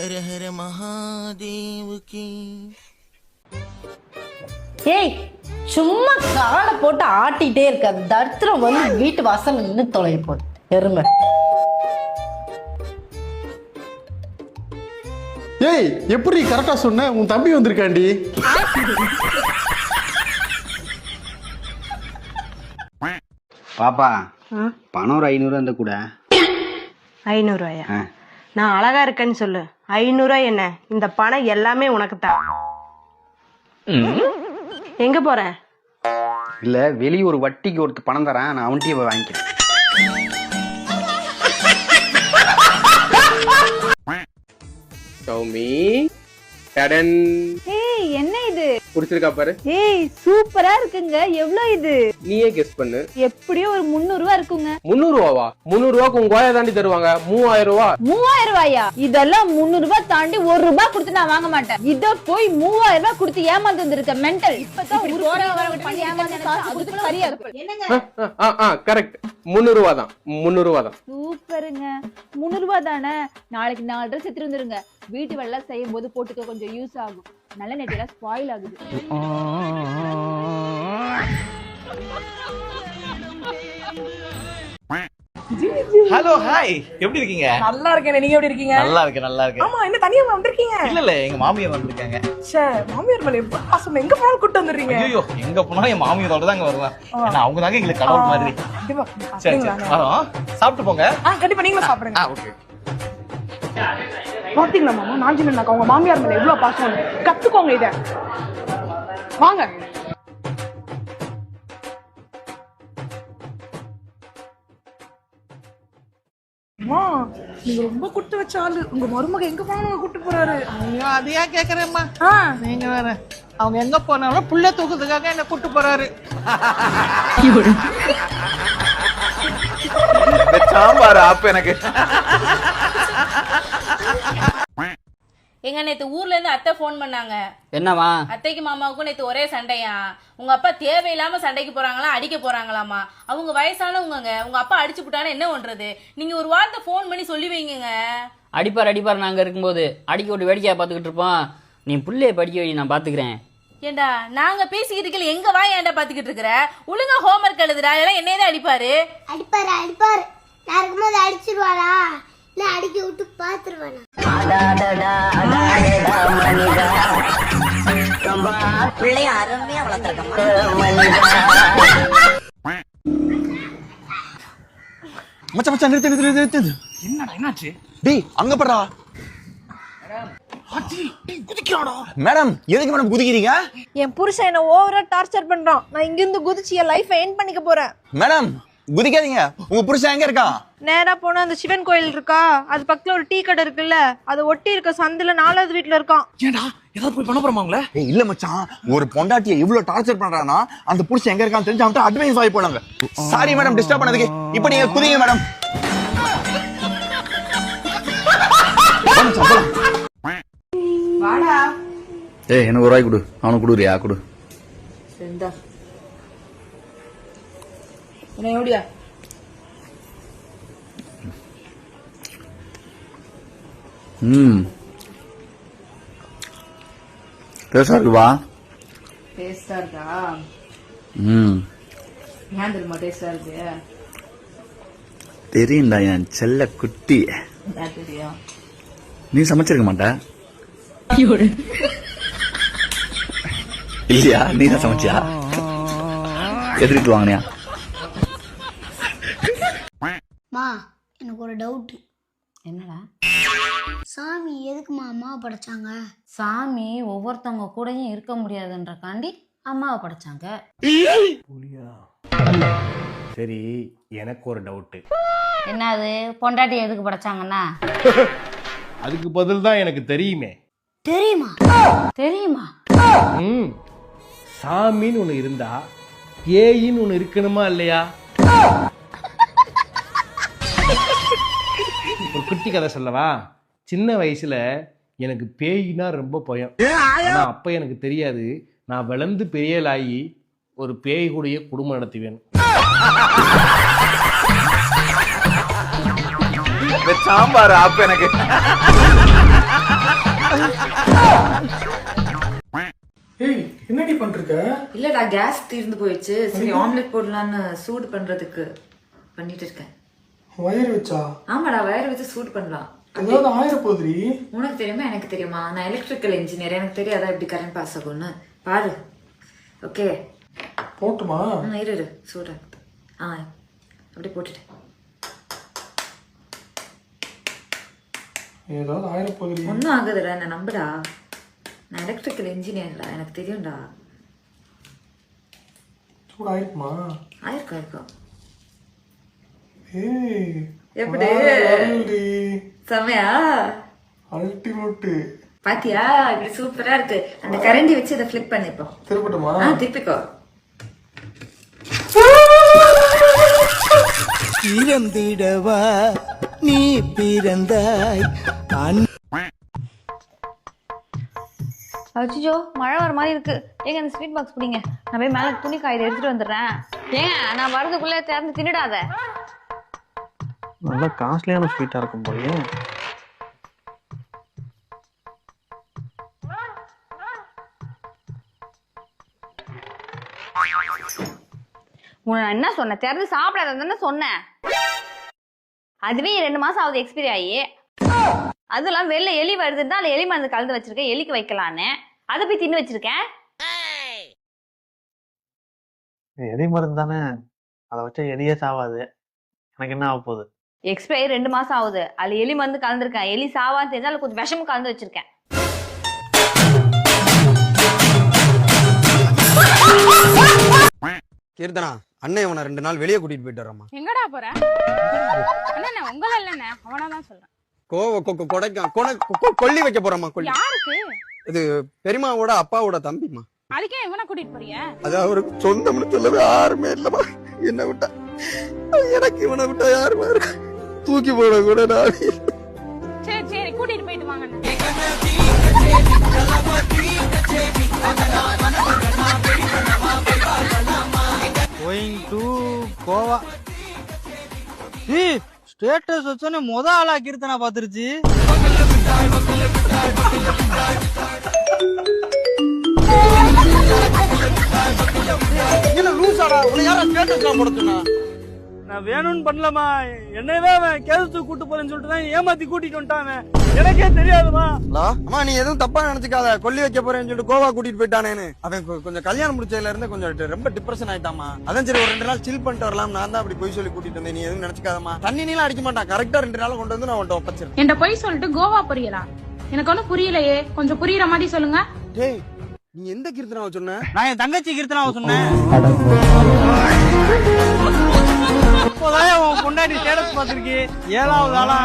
ஹர ஹர மகாதேவுக்கு ஏய் சும்மா காலை போட்டு ஆட்டிட்டே இருக்க. தரித்திரம் வந்து வீட்டு வாசல் நின்று தொலைய போகுது. எருமை. ஏய் எப்படி கரெக்டா சொன்ன? உன் தம்பி வந்திருக்காண்டி. பாப்பா பணம் ஒரு ஐநூறு அந்த கூட. ஐநூறுவாயா. நான் அழகா இருக்கேன்னு சொல்லு. ஐநூறுவா என்ன? இந்த பணம் எல்லாமே உனக்கு தான் எங்க போற? இல்ல வெளிய ஒரு வட்டிக்கு ஒருத்தர் பணம் தரேன் நான் அவன்கிட்டயே போய் வாங்கிக்கிறேன். சௌமி கடன். ஏய் என்ன இது பிடிச்சிருக்கா பாரு. ஏய் சூப்பரா இருக்குங்க. எவ்வளவு இது? நீயே கெஸ் பண்ணு. எப்படியும் ஒரு முந்நூறு ரூபா இருக்குங்க. முந்நூறு ரூபாவா முந்நூறு ரூபாய்க்கு உங்க கோயா தாண்டி தருவாங்க. மூவாயிரம் ரூபா மூவாயிரம் ரூபாயா இதெல்லாம் முந்நூறு ரூபாய் தாண்டி ஒரு ரூபாய் கொடுத்து நான் வாங்க மாட்டேன். இத போய் மூவாயிரம் ரூபாய் கொடுத்து ஏமாந்து வந்திருக்க மென்டல் இப்பதான் கரெக்ட் முந்நூறு ரூபா தான் முந்நூறு ரூபா தான். சூப்பருங்க. முந்நூறு ரூபாய் தானே? நாளைக்கு நாலு ட்ரெஸ் எடுத்துட்டு வந்துருங்க. வீட்டு வேலை செய்யும் போது போட்டுக்க கொஞ்சம் யூஸ் ஆகும். நல்ல நெட்டிலாம் ஸ்பாயில் ஆகுது. ஹலோ ஹாய் எப்படி இருக்கீங்க? நல்லா இருக்கேன். நீங்க எப்படி இருக்கீங்க? நல்லா இருக்கேன் நல்லா இருக்கேன். ஆமா என்ன தனியா வந்திருக்கீங்க? இல்ல இல்ல எங்க மாமியார் வந்திருக்காங்க. ச்சே மாமியார் மேல எவ்வளவு பாசம் எங்க போனாலும் கூட்டு வந்துடுறீங்க ஐயோ எங்க போனாலும் என் மாமியாரோட தாங்க வருவேன். ஏன்னா அவங்க தாங்க எங்களுக்கு கடவுள் மாதிரி. சரி? சரி. வரோம். சாப்பிட்டு போங்க. ஆ கண்டிப்பா நீங்களும் சாப்பிடுங்க. ஆ ஓகே. பாத்தீங்களா மாமா? நாஞ்சின அக்கா உங்க மாமியார் மேல எவ்வளவு பாசம் கத்துக்கோங்க இத. வாங்க. அம்மா நீங்க ரொம்ப குட்டு வச்ச ஆளு. உங்க மருமக எங்க போனாலும் கூட்டு போறாரு? ஐயோ அது ஏன் கேக்குறேம்மா நீங்க வேற அவங்க எங்க போனாலும் புள்ள தூக்குறதுக்காக என்ன கூட்டு போறாரு. சாம்பார் ஆப் எனக்கு. எங்க நேத்து ஊர்ல இருந்து அத்தை ஃபோன் பண்ணாங்க. என்னவா? அத்தைக்கு மாமாவுக்கும் நேத்து ஒரே சண்டையா. உங்க அப்பா தேவையில்லாம சண்டைக்கு போறாங்களா அடிக்க போறாங்களாமா? அவங்க வயசானவங்கங்க. உங்க அப்பா அடிச்சு விட்டானா என்ன பண்றது? நீங்க ஒரு வார்த்தை ஃபோன் பண்ணி சொல்லி வைங்கங்க. அடிப்பார் அடிப்பார் நாங்கள் இருக்கும்போது. அடிக்க விட்டு வேடிக்கையாக பார்த்துக்கிட்டு இருப்போம். நீ புள்ளைய படிக்க வை நான் பார்த்துக்கிறேன். ஏண்டா நாங்க பேசிக்கிட்டு இருக்கல எங்க வாய் ஏன்டா பாத்துக்கிட்டு இருக்கிற? ஒழுங்கா ஹோம்ஒர்க் எழுதுடா இல்ல என்னையே தான் அடிப்பாரு? அடிப்பாரு அடிப்பாரு. நான் இருக்கும்போது அடிச்சிருவாரா இல்ல அடிக்க விட்டு பாத்துருவானா பிள்ளைய அருமையா வளர்த்துருக்கமா மச்சான் மச்சான் நிறுத்து நிறுத்து நிறுத்து நிறுத்து. என்னடா என்னாச்சு? டேய் அங்க படுறா. மேடம் எதுக்கு மேடம் குதிக்கிறீங்க? என் புருஷன் என்ன ஓவரா டார்ச்சர் பண்றான். நான் இங்க இருந்து குதிச்சு என் லைஃபை எண்ட் பண்ணிக்க போறேன். மேடம் குதிக்காதீங்க. உங்க புருஷன் எங்க இருக்கான்? நேரா போனா அந்த சிவன் கோயில் இருக்கா? அது பக்கத்துல ஒரு டீ கடை இருக்குல்ல அது ஒட்டி இருக்க சந்துல நாலாவது வீட்ல இருக்கான். ஏன்டா ஏதாவது போய் பண்ண போறோமாங்களே ஏய் இல்ல மச்சான். ஒரு பொண்டாட்டியை இவ்வளவு டார்ச்சர் பண்றானா அந்த புருஷன் எங்க இருக்கான்னு தெரிஞ்சு அவன்கிட்ட அட்வைஸ் வாங்கி போனாங்க சாரி மேடம் டிஸ்டர்ப் பண்ணதுக்கு. இப்போ நீங்க குதிங்க மேடம் ஏய் எனக்கு ஒரு ரூபாய் கொடு. அவனுக்கு கொடுறியா கொடு. எப்படியா ம். பேசா இருக்குவா? டேஸ்டா இருக்கா? ம். ஏன் தெரியுமா டேஸ்டா இருக்கு? தெரியும்டா என் செல்ல குட்டி. தெரியும்? நீ சமைச்சிருக்க மாட்ட? இல்லையா? நீ தான் சமைச்சியா எதிர்த்து வாங்கினியா? எனக்கு ஒரு டவுட் என்னடா? சாமி எதுக்குமா அம்மாவை படைச்சாங்க? சாமி ஒவ்வொருத்தவங்க கூடயும் இருக்க முடியாதுன்றக்காண்டி அம்மாவை படைச்சாங்க. சரி எனக்கு ஒரு டவுட் என்னது? பொண்டாட்டி எதுக்கு படைச்சாங்கன்னா? அதுக்கு பதில் தான் எனக்கு தெரியுமே. தெரியுமா? தெரியுமா? ம். சாமின்னு ஒன்று இருந்தா பேயின்னு ஒன்று இருக்கணுமா இல்லையா? குட்டி கதை சொல்லவா? சின்ன வயசுல எனக்கு பேயினா ரொம்ப பயம். ஆனால் அப்போ எனக்கு தெரியாது. நான் வளர்ந்து பெரியலாகி ஒரு பேய் கூடிய குடும்பம் நடத்துவேன். சாம்பார் அப்ப எனக்கு. ஏய் என்னடி பண்றீங்க? இல்லடா கேஸ் தீர்ந்து போயிடுச்சு. சரி ஆம்லெட் போடலான்னு சூடு பண்றதுக்கு பண்ணிட்டு இருக்கேன். வயிறு வச்சா? ஆமாடா வயர் வச்சு சூடு பண்ணலாம். ஏதாவது ஆயிர போதுரி உனக்கு தெரியுமா? எனக்கு தெரியுமா? நான் எலக்ட்ரிக்கல் இன்ஜினியர் எனக்கு தெரியாதா எப்படி கரண்ட் பாஸ் ஆகும்னு? பாரு. ஓகே போட்டுமா? இரு இரு. சூடா ஆ. அப்படியே போட்டுட்டேன் ஏதாவது ஆயிர போதுரி ஒன்றும் ஆகுதுடா என்ன நம்புடா. நான் எலக்ட்ரிக்கல் இன்ஜினியர்டா எனக்கு தெரியும்டா. சூடு ஆயிருக்குமா ஆயிருக்கும். எப்படி? செமையா அல்டிமேட்டு. பாத்தியா? இப்படி சூப்பரா இருக்கு. அந்த கரண்டி வச்சு இதை ஃபிளிப் பண்ணிப்போ திருப்பட்டுமா? ஆ திருப்பிக்கோ. பிறந்திடவா? நீ பிறந்தாய். அச்சிச்சோ மழை வர மாதிரி இருக்கு. ஏங்க அந்த ஸ்வீட் பாக்ஸ் பிடிங்க. நான் போய் மேல துணி காய்து எடுத்துட்டு வந்துடுறேன். ஏங்க நான் வரதுக்குள்ள திறந்து தின்னுடாத. நல்லா காஸ்ட்லியான ஸ்வீட்டா இருக்கும் போலயே உன்னை நான் என்ன சொன்னேன்? திறந்து சாப்பிடாத சொன்னேன். அதுவே ரெண்டு மாசம் ஆகுது எக்ஸ்பைரி ஆகி. அதெல்லாம் வெளில எலி வருதுன்னு தான் எலி மருந்து கலந்து வச்சிருக்கேன். எலிக்கு வைக்கலான்னு. அதை போய் தின்னு வச்சிருக்கேன். எலி மருந்து தானே அதை வச்சா எலியே சாவாது. எனக்கு என்ன ஆக போகுது? எக்ஸ்பைரி ரெண்டு மாசம் ஆகுது. அதுல எலி மருந்து கலந்துருக்கேன். எலி சாவான்னு தெரிஞ்சா அதுல கொஞ்சம் விஷமும் கலந்து வச்சிருக்கேன். கீர்த்தனா அண்ணன் இவனை ரெண்டு நாள் வெளியே கூட்டிட்டு போயிட்டு வரமா எங்கடா போற? அண்ணா உங்கள இல்லண்ணே. அவனா தான் சொல்றேன். கோவ கொ- கொடைக்கா கொனை கொ- கொல்லி வைக்க போறோமா கொல்லி. யாருக்கு? இது பெரியமாவோட அப்பாவோட தம்பிமா அதுக்கே இவனை கூட்டிட்டு போறிய அது அவருக்கு சொந்தம்னு சொல்லவே யாருமே இல்லமா என்ன விட்டா எனக்கு இவனை விட்டா யாருமா இருக்கு? தூக்கி போட கூட நான் சரி சரி கூட்டிட்டு போயிட்டு வாங்க கோயிங் டு கோவா ஸ்டேட்டஸ் வச்சோன்னே முத ஆளா கீர்த்தனா பாத்துருச்சு. என்ன லூசாடா உன்னை யாரா ஸ்டேட்டஸ்லாம் போட சொன்னா? நான் வேணும்னு பண்ணலமா என்னவே அவன் கேசத்து கூட்டு போறேன்னு சொல்லிட்டு தான் ஏமாத்தி கூட்டிட்டு வந்துட்டான் அவன். எனக்கே தெரியாதுமா. அம்மா நீ எதுவும் தப்பா நினைச்சுக்காத. கொல்லி வைக்க போறேன்னு சொல்லிட்டு கோவா கூட்டிட்டு போயிட்டானேன்னு. அவன் கொஞ்சம் கல்யாணம் முடிச்சதுல இருந்து கொஞ்சம் ரொம்ப டிப்ரெஷன் ஆயிட்டாமா அதான் சரி ஒரு ரெண்டு நாள் சில் பண்ணிட்டு வரலாம் நான் தான் அப்படி போய் சொல்லி கூட்டிட்டு வந்தேன். நீ எதுவும் நினைச்சுக்காதமா தண்ணி நீலாம் அடிக்க மாட்டான். கரெக்டா ரெண்டு நாள் கொண்டு வந்து நான் உன்ட்ட ஒப்பச்சிருக்கேன் என்கிட்ட போய் சொல்லிட்டு கோவா புரியலா? எனக்கு ஒன்றும் புரியலையே. கொஞ்சம் புரியுற மாதிரி சொல்லுங்க. டேய் நீ எந்த கீர்த்தனாவை சொன்ன? நான் என் தங்கச்சி கீர்த்தனாவை சொன்னேன். இப்போதான் உன் பொண்டாட்டி ஸ்டேட்டஸ் பார்த்திருக்கு ஏழாவது ஆளா?